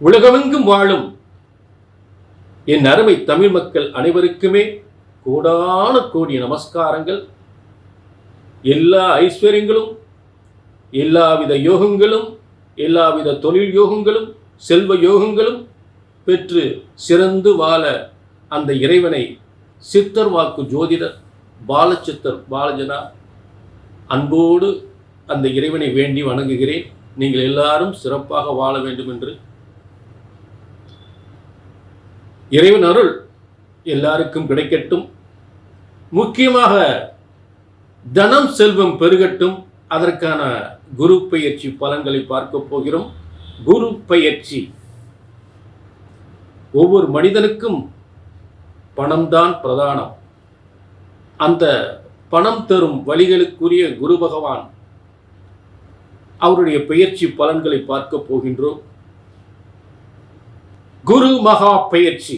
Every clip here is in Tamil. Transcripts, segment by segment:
உலகமெங்கும் வாழும் என் அருமை தமிழ் மக்கள் அனைவருக்குமே கோடான கோடி நமஸ்காரங்கள். எல்லா ஐஸ்வர்யங்களும் எல்லாவித யோகங்களும் எல்லாவித தொழில் யோகங்களும் செல்வ யோகங்களும் பெற்று சிறந்து வாழ அந்த இறைவனை சித்தர் வாக்கு ஜோதிடர் பாலச்சித்தர் பாலஜனா அன்போடு அந்த இறைவனை வேண்டி வணங்குகிறேன். நீங்கள் எல்லாரும் சிறப்பாக வாழ வேண்டும் என்று இறைவன் அருள் எல்லாருக்கும் கிடைக்கட்டும். முக்கியமாக தனம் செல்வம் பெருகட்டும். அதற்கான குரு பயிற்சி பலன்களை பார்க்க போகிறோம். குரு பயிற்சி. ஒவ்வொரு மனிதனுக்கும் பணம்தான் பிரதானம். அந்த பணம் தரும் வழிகளுக்குரிய குரு பகவான் அவருடைய பெயர்ச்சி பலன்களை பார்க்க போகின்றோம். குரு மகா பயிற்சி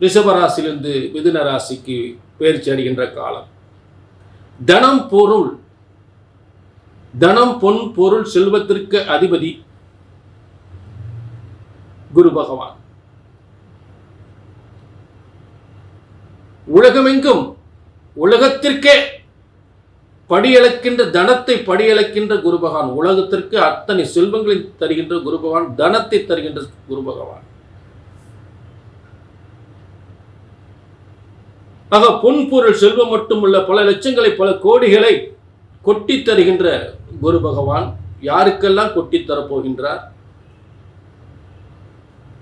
ரிஷபராசிலிருந்து மிதுன ராசிக்கு பயிற்சி அடைகின்ற காலம். தனம் பொருள் தனம் பொன் பொருள் செல்வத்திற்கு அதிபதி குரு பகவான். உலகமெங்கும் உலகத்திற்கே படியளக்கின்ற தனத்தை படியளக்கின்ற குரு பகவான். உலகத்திற்கு அத்தனை செல்வங்களை தருகின்ற குரு பகவான் தனத்தை தருகின்ற குரு பகவான். ஆக பொன் பொருள் செல்வம் மட்டுமல்ல பல லட்சங்களை பல கோடிகளை கொட்டி தருகின்ற குரு பகவான் யாருக்கெல்லாம் கொட்டி தரப்போகின்றார்?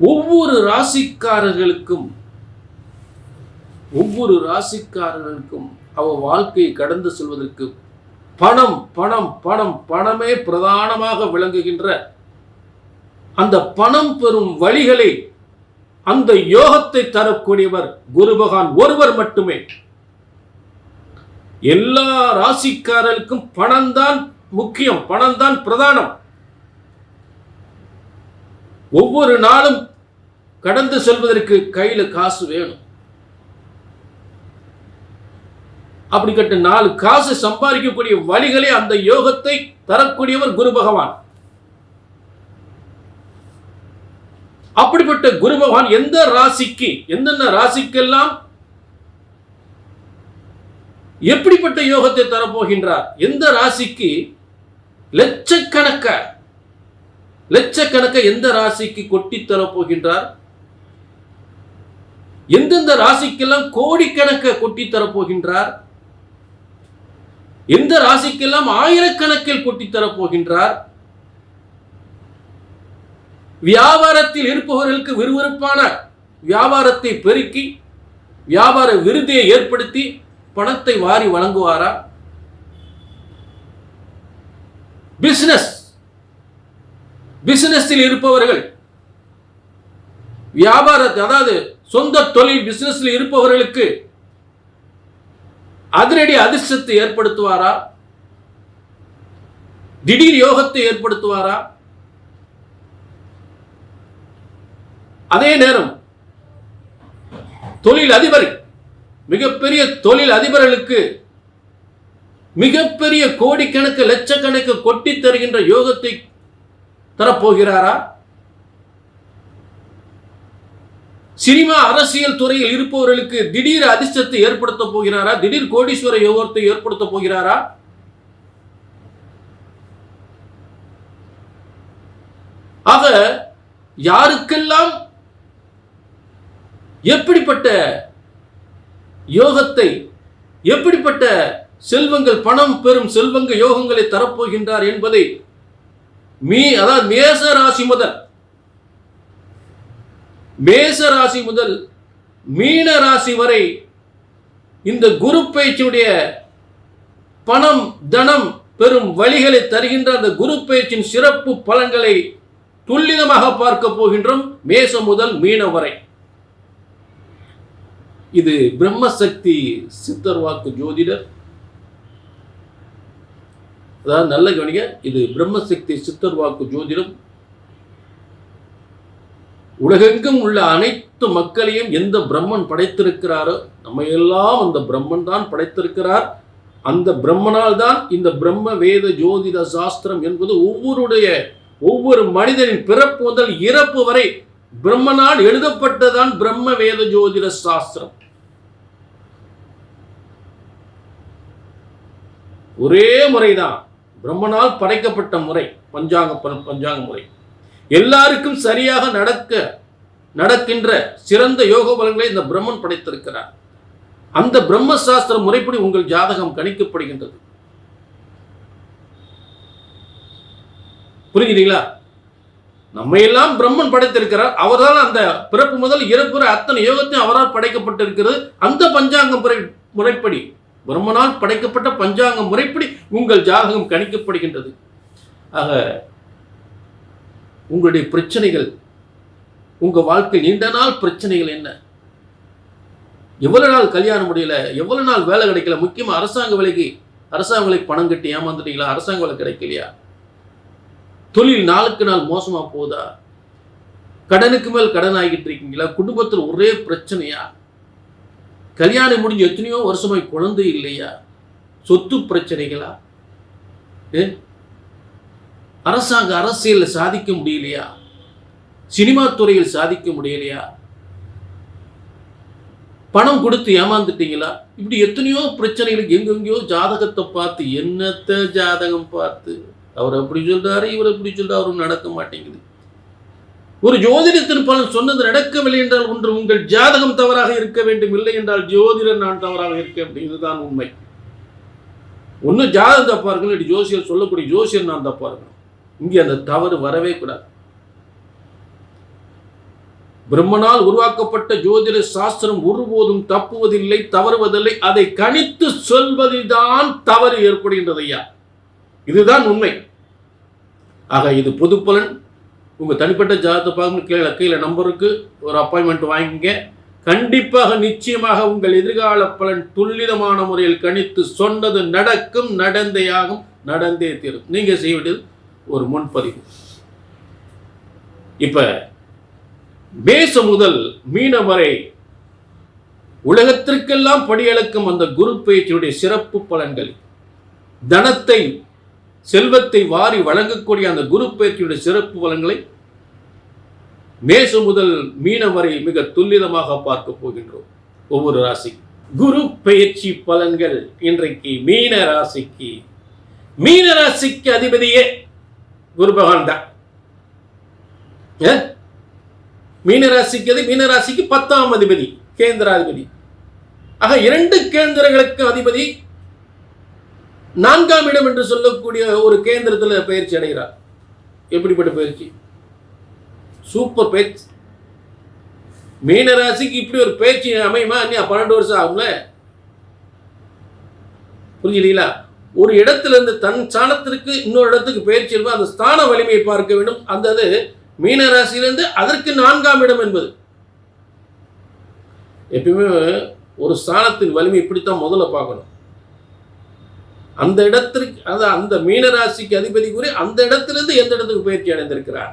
ஒவ்வொரு ராசிக்காரர்களுக்கும் ஒவ்வொரு ராசிக்காரர்களுக்கும் அவ வாழ்க்கையை கடந்து செல்வதற்கு பணம் பணம் பணம் பணமே பிரதானமாக விளங்குகின்ற அந்த பணம் பெறும் வழிகளை அந்த யோகத்தை தரக்கூடியவர் குரு பகவான் ஒருவர் மட்டுமே. எல்லா ராசிக்காரருக்கும் பணம்தான் முக்கியம் பணம் தான் பிரதானம். ஒவ்வொரு நாளும் கடந்து செல்வதற்கு கையில காசு வேணும். அப்படி கட்ட நாலு காசு சம்பாதிக்கக்கூடிய வழிகளே அந்த யோகத்தை தரக்கூடியவர் குரு பகவான் அப்படிப்பட்ட குரு பகவான் எந்த ராசிக்கு எந்தெந்த ராசிக்கெல்லாம் எப்படிப்பட்ட யோகத்தை தரப்போகின்றார்? எந்த ராசிக்கு லட்சக்கணக்க லட்சக்கணக்க எந்த ராசிக்கு கொட்டி தரப்போகின்றார்? எந்தெந்த ராசிக்கெல்லாம் கோடிக்கணக்க கொட்டி தரப்போகின்றார்? எந்த ராசிக்கெல்லாம் ஆயிரக்கணக்கில் கொட்டி தரப்போகின்றார்? வியாபாரத்தில் இருப்பவர்களுக்கு விறுவிறுப்பான வியாபாரத்தை பெருக்கி வியாபார விருதியை ஏற்படுத்தி பணத்தை வாரி வழங்குவாரா? பிசினஸ் பிசினஸில் இருப்பவர்கள் வியாபாரத்தை அதாவது சொந்த தொழில் பிசினஸில் இருப்பவர்களுக்கு அதிரடி அதிர்ஷ்டத்தை ஏற்படுத்துவாரா? திடீர் யோகத்தை ஏற்படுத்துவாரா? அதே நேரம் தொழில் அதிபர் மிகப்பெரிய தொழில் அதிபர்களுக்கு மிகப்பெரிய கோடிக்கணக்கு லட்சக்கணக்கு கொட்டி தருகின்ற யோகத்தை தரப்போகிறாரா? சினிமா அரசியல் துறையில் இருப்பவர்களுக்கு திடீர் அதிர்ஷ்டத்தை ஏற்படுத்த போகிறாரா? திடீர் கோடீஸ்வர யோகத்தை ஏற்படுத்த போகிறாரா? ஆக யாருக்கெல்லாம் எப்படிப்பட்ட யோகத்தை எப்படிப்பட்ட செல்வங்கள் பணம் பெறும் செல்வங்க யோகங்களை தரப்போகின்றார் என்பதை மீ அதாவது மேச ராசி முதல் மேச ராசி முதல் மீன ராசி வரை இந்த குரு பயிற்சியுடைய பணம் தனம் பெறும் வழிகளை தருகின்ற அந்த குரு பயிற்சியின் சிறப்பு பலன்களை துல்லிதமாக பார்க்க போகின்றோம் மேசம் முதல் மீன வரை. இது பிரம்மசக்தி சித்தர் வாக்கு ஜோதிடர். அதாவது நல்ல கவனிக்க இது பிரம்மசக்தி சித்தர் வாக்கு ஜோதிடம். உலகெங்கும் உள்ள அனைத்து மக்களையும் எந்த பிரம்மன் படைத்திருக்கிறாரோ நம்ம எல்லாம் அந்த பிரம்மன் தான் படைத்திருக்கிறார். அந்த பிரம்மனால் தான் இந்த பிரம்ம வேத ஜோதிட சாஸ்திரம் என்பது ஒவ்வொருடைய ஒவ்வொரு மனிதனின் பிறப்பு முதல் இறப்பு வரை பிரம்மனால் எழுதப்பட்டதான் பிரம்ம வேத ஜோதிட சாஸ்திரம். ஒரே முறைதான். பிரம்மனால் படைக்கப்பட்ட முறை பஞ்சாங்க பஞ்சாங்க முறை. எல்லாருக்கும் சரியாக நடக்க நடக்கின்ற சிறந்த யோக பலன்களை இந்த பிரம்மன் படைத்திருக்கிறார். அந்த பிரம்மசாஸ்திர முறைப்படி உங்கள் ஜாதகம் கணிக்கப்படுகின்றது. புரியுதுங்களா நம்ம எல்லாம் பிரம்மன் படைத்திருக்கிறார். அவரால் அந்த பிறப்பு முதல் இறப்புற அத்தனை யோகத்தையும் அவரால் படைக்கப்பட்டிருக்கிறது. அந்த பஞ்சாங்க முறை முறைப்படி. பிரம்மனால் படைக்கப்பட்ட பஞ்சாங்க முறைப்படி உங்கள் ஜாதகம் கணிக்கப்படுகின்றது. ஆக உங்களுடைய பிரச்சனைகள் உங்க வாழ்க்கை நீண்ட நாள் பிரச்சனைகள் என்ன? எவ்வளவு நாள் கல்யாணம் முடியல? எவ்வளவு நாள் வேலை கிடைக்கல? முக்கியமா அரசாங்க வேலைக்கு அரசாங்க வேலைக்கு பணம் கட்டி ஏமாந்துட்டீங்களா? அரசாங்க வேலை கிடைக்கலையா? தொழில் நாளுக்கு நாள் மோசமா போகுதா கடனுக்கு மேல் கடன் ஆகிட்டு இருக்கீங்களா? குடும்பத்தில் ஒரே பிரச்சனையா? கல்யாணம் முடிஞ்சு எத்தனையோ வருஷமாய் குழந்தை இல்லையா? சொத்து பிரச்சனைகளா? அரசாங்க அரசியலில் சாதிக்க முடியலையா? சினிமா துறையில் சாதிக்க முடியலையா? பணம் கொடுத்து ஏமாந்துட்டீங்களா? இப்படி எத்தனையோ பிரச்சனைகளுக்கு எங்கெங்கேயோ ஜாதகத்தை பார்த்து என்னத்த ஜாதகம் பார்த்து? அவர் அப்படி சொல்றாரு இவர் அப்படி சொல்றாரு அவரும் நடக்க மாட்டேங்குது. ஒரு ஜோதிடத்தின் பலன் சொன்னது நடக்கவில்லை என்றால் ஒன்று உங்கள் ஜாதகம் தவறாக இருக்க வேண்டும் இல்லை என்றால் ஜோதிடர் நான் தவறாக இருக்க வேண்டும் இதுதான் உண்மை. ஒன்று ஜாதகம் தப்பா இருக்கணும் இல்லாட்டி ஜோசியர் சொல்லக்கூடிய ஜோசியர் நான் தப்பா இருக்கணும். இங்கே அந்த தவறு வரவே கூடாது. பிரம்மனால் உருவாக்கப்பட்ட ஜோதிட சாஸ்திரம் ஒருபோதும் தப்புவதில்லை தவறுவதில்லை. அதை கணித்து சொல்வதில்தான் தவறு ஏற்படுகின்றது ஐயா. இதுதான் உண்மை. ஆக இது பொதுப்பலன் உங்கள் தனிப்பட்ட ஜாதகத்தை பார்க்கணும் கீழே கீழே நம்பருக்கு ஒரு அப்பாயின்மெண்ட் வாங்கிங்க கண்டிப்பாக நிச்சயமாக உங்கள் எதிர்கால பலன் துல்லிதமான முறையில் கணித்து சொன்னது நடக்கும் நடந்தேயாகும் நடந்தே தீரும். நீங்கள் செய்ய வேண்டியது ஒரு முன்பதிவு. இப்போ மேச முதல் மீனம் வரை உலகத்திற்கெல்லாம் படியளக்கும் அந்த குரு பயிற்சியுடைய சிறப்பு பலன்கள். தனத்தை செல்வத்தை வாரி வழங்கக்கூடிய அந்த குரு பயிற்சியுடைய சிறப்பு பலன்களை மேசு முதல் மீனம் வரை மிக துல்லிதமாக பார்க்க போகின்றோம். ஒவ்வொரு ராசி குரு பயிற்சி பலன்கள் இன்றைக்கு மீன ராசிக்கு. மீன ராசிக்கு அதிபதியே குரு பகவான் தான். மீன ராசிக்கு அது மீன ராசிக்கு பத்தாம் அதிபதி கேந்திராதிபதி. ஆக இரண்டு கேந்திரங்களுக்கு அதிபதி நான்காம் இடம் என்று சொல்லக்கூடிய ஒரு கேந்திரத்தில் பயிற்சி அடைகிறார். எப்படிப்பட்ட பயிற்சி? சூப்பர் பயிற்சி. மீன ராசிக்கு இப்படி ஒரு பயிற்சி அமையுமா? இன்னும் பன்னெண்டு வருஷம் ஆகும்ல? புரிஞ்சுலீங்களா ஒரு இடத்துல இருந்து தன் ஸ்தானத்திற்கு இன்னொரு இடத்துக்கு பயிற்சி இருக்கும் அந்த ஸ்தான வலிமையை பார்க்க வேண்டும். அந்த அது மீன ராசியிலிருந்து அதற்கு நான்காம் இடம் என்பது. எப்பயுமே ஒரு ஸ்தானத்தின் வலிமை இப்படித்தான் முதல்ல பார்க்கணும். அந்த இடத்திற்கு அது அந்த மீனராசிக்கு அதிபதி கூறி அந்த இடத்திலிருந்து எந்த இடத்துக்கு பயிற்சி அடைந்திருக்கிறார்?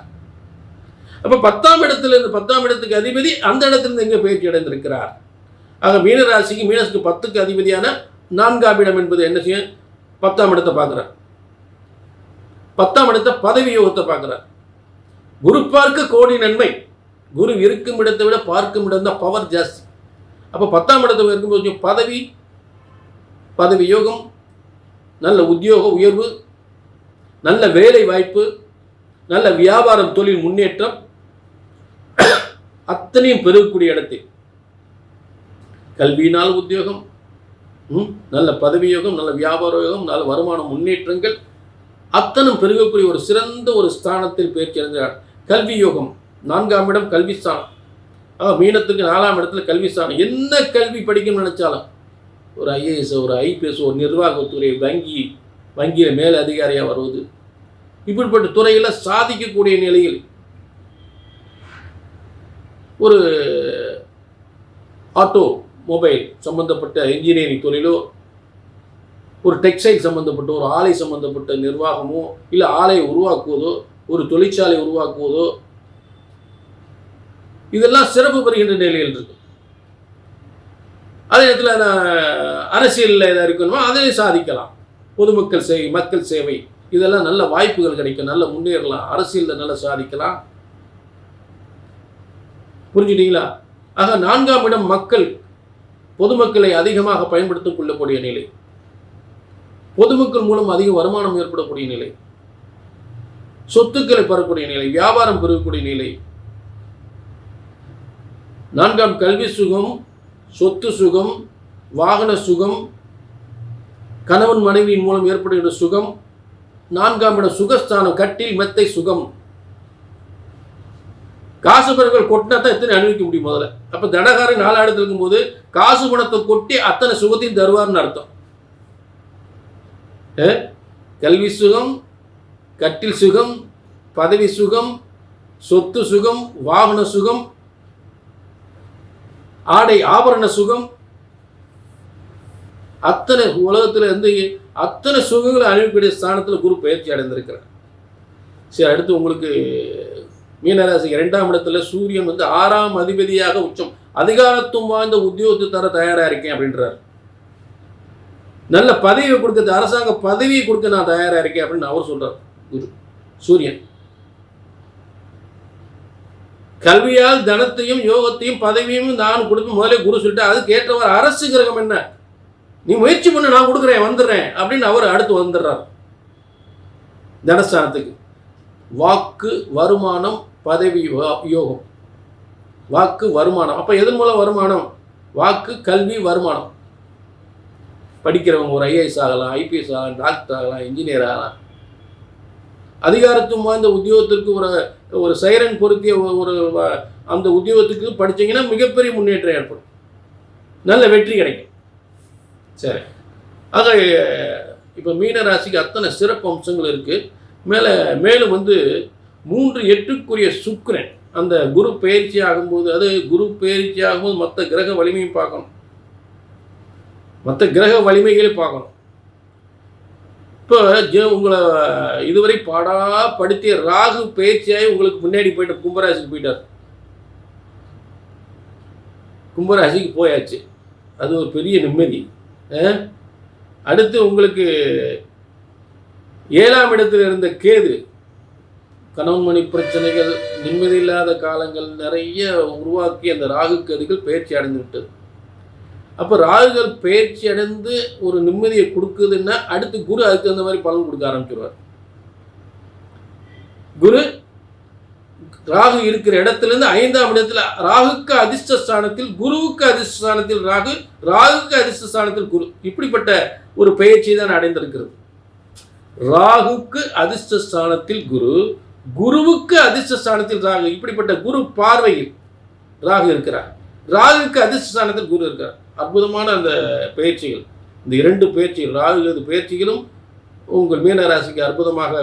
அப்போ பத்தாம் இடத்திலிருந்து பத்தாம் இடத்துக்கு அதிபதி அந்த இடத்திலிருந்து எங்கே பயிற்சி அடைந்திருக்கிறார்? ஆக மீனராசிக்கு மீனசுக்கு பத்துக்கு அதிபதியான நான்காம் இடம் என்பது என்ன செய்யும்? பத்தாம் இடத்தை பார்க்கிறார். பத்தாம் இடத்தை பதவி யோகத்தை பார்க்கிறார். குரு பார்க்க கோடி நன்மை. குரு இருக்கும் இடத்தை விட பார்க்கும் இடம் தான் பவர் ஜாஸ்தி. அப்போ பத்தாம் இடத்துல இருக்கும்போது பதவி பதவி யோகம் நல்ல உத்தியோக உயர்வு நல்ல வேலை வாய்ப்பு நல்ல வியாபாரம் தொழில் முன்னேற்றம் அத்தனையும் பெருகக்கூடிய இடத்தில் கல்வியினால் உத்தியோகம் ம், நல்ல பதவியோகம் நல்ல வியாபார யோகம் நல்ல வருமான முன்னேற்றங்கள் அத்தனும் பெருகக்கூடிய ஒரு சிறந்த ஒரு ஸ்தானத்தில் பயிற்சி அடைந்தார் கல்வி யோகம் நான்காம் இடம் கல்வி ஸ்தானம் மீனத்துக்கு நாலாம் இடத்துல கல்வி ஸ்தானம் என்ன கல்வி படிக்கணும்னு நினைச்சாலும் ஒரு ஐஏஎஸ் ஒரு ஐபிஎஸ் ஒரு நிர்வாகத்துறை வங்கி வங்கியில் மேல் அதிகாரியாக வருவது. இப்படிப்பட்ட துறையில் சாதிக்கக்கூடிய நிலையில் ஒரு ஆட்டோ மொபைல் சம்பந்தப்பட்ட இன்ஜினியரிங் தொழிலோ ஒரு டெக்ஸ்டைல் சம்பந்தப்பட்ட ஒரு ஆலை சம்பந்தப்பட்ட நிர்வாகமோ இல்லை ஆலையை உருவாக்குவதோ ஒரு தொழிற்சாலை உருவாக்குவதோ இதெல்லாம் சிறப்பு பெறுகின்ற நிலையில் இருக்கு. அதே நான் அரசியலில் எதாவது இருக்கணுமோ அதையும் சாதிக்கலாம். பொதுமக்கள் சேவை மக்கள் சேவை. இதெல்லாம் நல்ல வாய்ப்புகள் கிடைக்கும். நல்ல முன்னேறலாம். அரசியலில் நல்லா சாதிக்கலாம். புரிஞ்சுட்டீங்களா? ஆக நான்காம் இடம் மக்கள். பொதுமக்களை அதிகமாக பயன்படுத்திக் கொள்ளக்கூடிய நிலை. பொதுமக்கள் மூலம் அதிக வருமானம் ஏற்படக்கூடிய நிலை. சொத்துக்களை பெறக்கூடிய நிலை. வியாபாரம் பெறக்கூடிய நிலை. நான்காம் கல்வி சுகம் சொத்து சுகம் வாகன சுகம் கணவன் மனைவியின் மூலம் ஏற்படுகிற சுகம் நான்காம் இடம் சுகஸ்தானம் கட்டில் மெத்தை சுகம். காசு பணங்கள் கொட்டினா தான் எத்தனை அனுபவிக்க முடியும் முதல்ல. அப்போ தடகாரி நாலு இடத்துல இருக்கும்போது காசு பணத்தை கொட்டி அத்தனை சுகத்தையும் தருவார்னு அர்த்தம். கல்வி சுகம் கட்டில் சுகம் பதவி சுகம் சொத்து சுகம் வாகன சுகம் ஆடை ஆபரண சுகம். அத்தனை உலகத்துல இருந்து அத்தனை சுகங்களை அழிவுக்கூடிய ஸ்தானத்துல குரு பயிற்சி அடைந்திருக்கிறார். சரி அடுத்து உங்களுக்கு மீனராசி இரண்டாம் இடத்துல சூரியன் வந்து ஆறாம் அதிபதியாக உச்சம். அதிகாரத்துவம் வாய்ந்த உத்தியோகத்தை தர தயாரா இருக்கேன் அப்படின்றார். நல்ல பதவியை கொடுக்கறது அரசாங்க பதவியை கொடுக்க நான் தயாரா இருக்கேன் அப்படின்னு அவர் சொல்கிறார் குரு. சூரியன். கல்வியால் தனத்தையும் யோகத்தையும் பதவியும் நான் கொடுப்பேன் முதலே குரு சொல்லிட்டு அதுக்கு ஏற்றவர் அரசு கிரகம் என்ன? நீ முயற்சி பண்ணு நான் கொடுக்குறேன் வந்துடுறேன் அப்படின்னு அவர் அடுத்து வந்துடுறார். தனஸ்தானத்துக்கு. வாக்கு வருமானம் பதவி யோகம். வாக்கு வருமானம். அப்போ எதன் மூலம் வருமானம்? வாக்கு கல்வி வருமானம். படிக்கிறவங்க ஒரு ஐஏஎஸ் ஆகலாம் ஐபிஎஸ் ஆகலாம் டாக்டர் ஆகலாம் இன்ஜினியர் ஆகலாம். அதிகாரத்துவம் வாய்ந்த உத்தியோகத்திற்கு ஒரு ஒரு சைரன் பொருத்திய ஒரு- அந்த உத்தியோகத்துக்கு படிச்சீங்கன்னா மிகப்பெரிய முன்னேற்றம் ஏற்படும். நல்ல வெற்றி கிடைக்கும். சரி. ஆக இப்போ மீன ராசிக்கு அத்தனை சிறப்பு அம்சங்கள் இருக்குது மேலே மேலும் வந்து மூன்று எட்டுக்குரிய சுக்கரன். அந்த குரு பயிற்சி ஆகும்போது அது குரு பயிற்சி ஆகும்போது மற்ற கிரக வலிமையும் பார்க்கணும். மற்ற கிரக வலிமைகளை பார்க்கணும். இப்போ ஜெ உங்களை இதுவரை பாடா படுத்திய ராகு பயிற்சியாகி உங்களுக்கு முன்னாடி போயிட்டு கும்பராசிக்கு போயிட்டார். கும்பராசிக்கு போயாச்சு. அது ஒரு பெரிய நிம்மதி. அடுத்து உங்களுக்கு ஏழாம் இடத்தில் இருந்த கேது கணவன்மணி பிரச்சனைகள் நிம்மதி இல்லாத காலங்கள் நிறைய உருவாக்கி அந்த ராகு கேதுகள் பயிற்சி அடைந்து விட்டது அப்போ ராகுகள் பயிற்சி அடைந்து ஒரு நிம்மதியை கொடுக்குதுன்னா அடுத்து குரு அதுக்கு தகுந்த மாதிரி பலன் கொடுக்க ஆரம்பிச்சிருவார். குரு ராகு இருக்கிற இடத்துல இருந்து ஐந்தாம் இடத்துல ராகுக்கு அதிர்ஷ்ட ஸ்தானத்தில் குருவுக்கு அதிர்ஷ்டஸ்தானத்தில் ராகு ராகுக்கு அதிர்ஷ்டஸ்தானத்தில் குரு. இப்படிப்பட்ட ஒரு பயிற்சி தான் அடைந்திருக்கிறது. ராகுக்கு அதிர்ஷ்டஸ்தானத்தில் குரு குருவுக்கு அதிர்ஷ்ட ஸ்தானத்தில் ராகு. இப்படிப்பட்ட குரு பார்வையில் ராகு இருக்கிறார். ராகுக்கு அதிர்ஷ்டஸ்தானத்தில் குரு இருக்கிறார். அற்புதமான அந்த பயிற்சிகள். இந்த இரண்டு பயிற்சிகள் ராகு பயிற்சிகளும் உங்கள் மீனராசிக்கு அற்புதமாக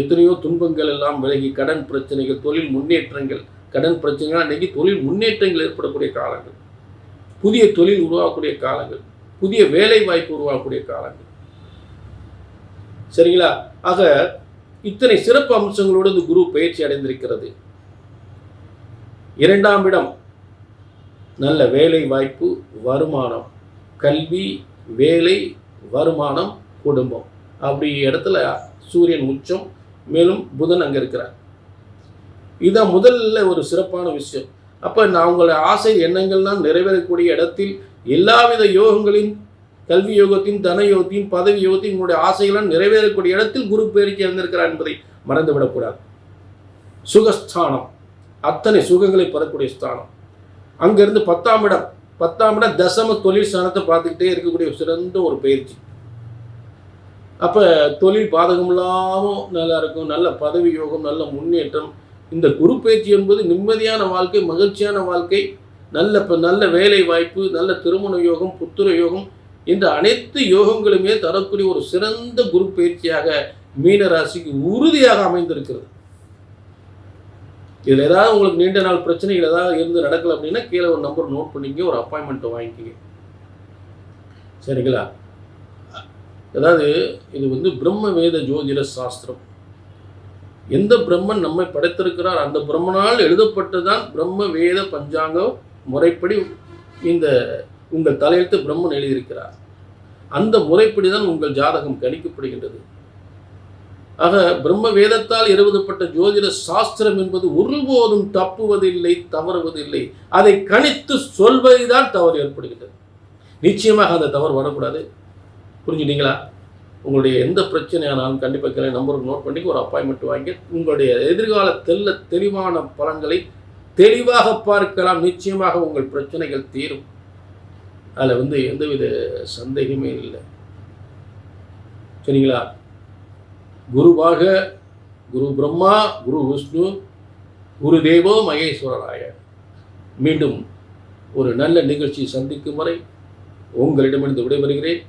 எத்தனையோ துன்பங்கள் எல்லாம் விலகி கடன் பிரச்சனைகள் தொழில் முன்னேற்றங்கள் கடன் பிரச்சனைகள் அன்றைக்கி தொழில் முன்னேற்றங்கள் ஏற்படக்கூடிய காலங்கள். புதிய தொழில் உருவாக்கக்கூடிய காலங்கள். புதிய வேலை வாய்ப்பு உருவாக்கக்கூடிய காலங்கள். சரிங்களா? ஆக இத்தனை சிறப்பு அம்சங்களோடு இந்த குரு பயிற்சி அடைந்திருக்கிறது. இரண்டாம் இடம் நல்ல வேலை வாய்ப்பு வருமானம் கல்வி வேலை வருமானம் குடும்பம். அப்படி இடத்துல சூரியன் உச்சம் மேலும் புதன் அங்கே இருக்கிறார். இதுதான் முதல்ல ஒரு சிறப்பான விஷயம். அப்போ நான் உங்களுடைய ஆசை எண்ணங்கள்லாம் நிறைவேறக்கூடிய இடத்தில் எல்லாவித யோகங்களின் கல்வி யோகத்தின் தன யோகத்தையும் பதவி யோகத்தையும் உங்களுடைய ஆசைகளாம் நிறைவேறக்கூடிய இடத்தில் குரு பேருக்கு இருந்திருக்கிறார் என்பதை மறந்துவிடக்கூடாது. சுகஸ்தானம். அத்தனை சுகங்களை பெறக்கூடிய ஸ்தானம். அங்கிருந்து பத்தாம் இடம் பத்தாம் இடம் தசம தொழில் ஸ்தானத்தை பார்த்துக்கிட்டே இருக்கக்கூடிய சிறந்த ஒரு பயிற்சி. அப்போ தொழில் பாதகம் இல்லாமல் நல்லா இருக்கும். நல்ல பதவி யோகம் நல்ல முன்னேற்றம். இந்த குரு பயிற்சி என்பது நிம்மதியான வாழ்க்கை மகிழ்ச்சியான வாழ்க்கை நல்ல இப்போ நல்ல வேலை வாய்ப்பு நல்ல திருமண யோகம் புத்திர யோகம் இந்த அனைத்து யோகங்களுமே தரக்கூடிய ஒரு சிறந்த குரு பயிற்சியாக மீனராசிக்கு உறுதியாக அமைந்திருக்கிறது. இதில் ஏதாவது உங்களுக்கு நீண்ட நாள் பிரச்சனைகள் ஏதாவது இருந்து நடக்கல அப்படின்னா கீழே ஒரு நம்பர் நோட் பண்ணிக்க ஒரு அப்பாயின்மெண்ட்டை வாங்கிக்கிங்க. சரிங்களா? அதாவது இது வந்து பிரம்ம வேத ஜோதிட சாஸ்திரம். எந்த பிரம்மன் நம்மை படைத்திருக்கிறார் அந்த பிரம்மனால் எழுதப்பட்டதான் பிரம்ம வேத பஞ்சாங்கம் முறைப்படி இந்த உங்கள் தலையெழுத்து பிரம்மன் எழுதியிருக்கிறார். அந்த முறைப்படி தான் உங்கள் ஜாதகம் கணிக்கப்படுகின்றது. ஆக பிரம்ம வேதத்தால் எழுதப்பட்ட ஜோதிட சாஸ்திரம் என்பது ஒருபோதும் தப்புவதில்லை தவறுவதில்லை. அதை கணித்து சொல்வதுதான் தவறு ஏற்படுகிறது நிச்சயமாக அந்த தவறு வரக்கூடாது. புரிஞ்சுட்டீங்களா? உங்களுடைய எந்த பிரச்சனையானாலும் கண்டிப்பாக கிளை நம்பருக்கு நோட் பண்ணி ஒரு அப்பாயின்மெண்ட் வாங்கி உங்களுடைய எதிர்கால தெல்ல தெளிவான பலன்களை தெளிவாக பார்க்கலாம். நிச்சயமாக உங்கள் பிரச்சனைகள் தீரும். அதில் வந்து எந்தவித சந்தேகமே இல்லை. சரிங்களா? குருவாக குரு பிரம்மா குரு விஷ்ணு குரு தேவோ மகேஸ்வரராய. மீண்டும் ஒரு நல்ல நிகழ்ச்சி சந்திக்கும் வரை உங்களிடமிருந்து விடைபெறுகிறேன்.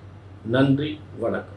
நன்றி வணக்கம்.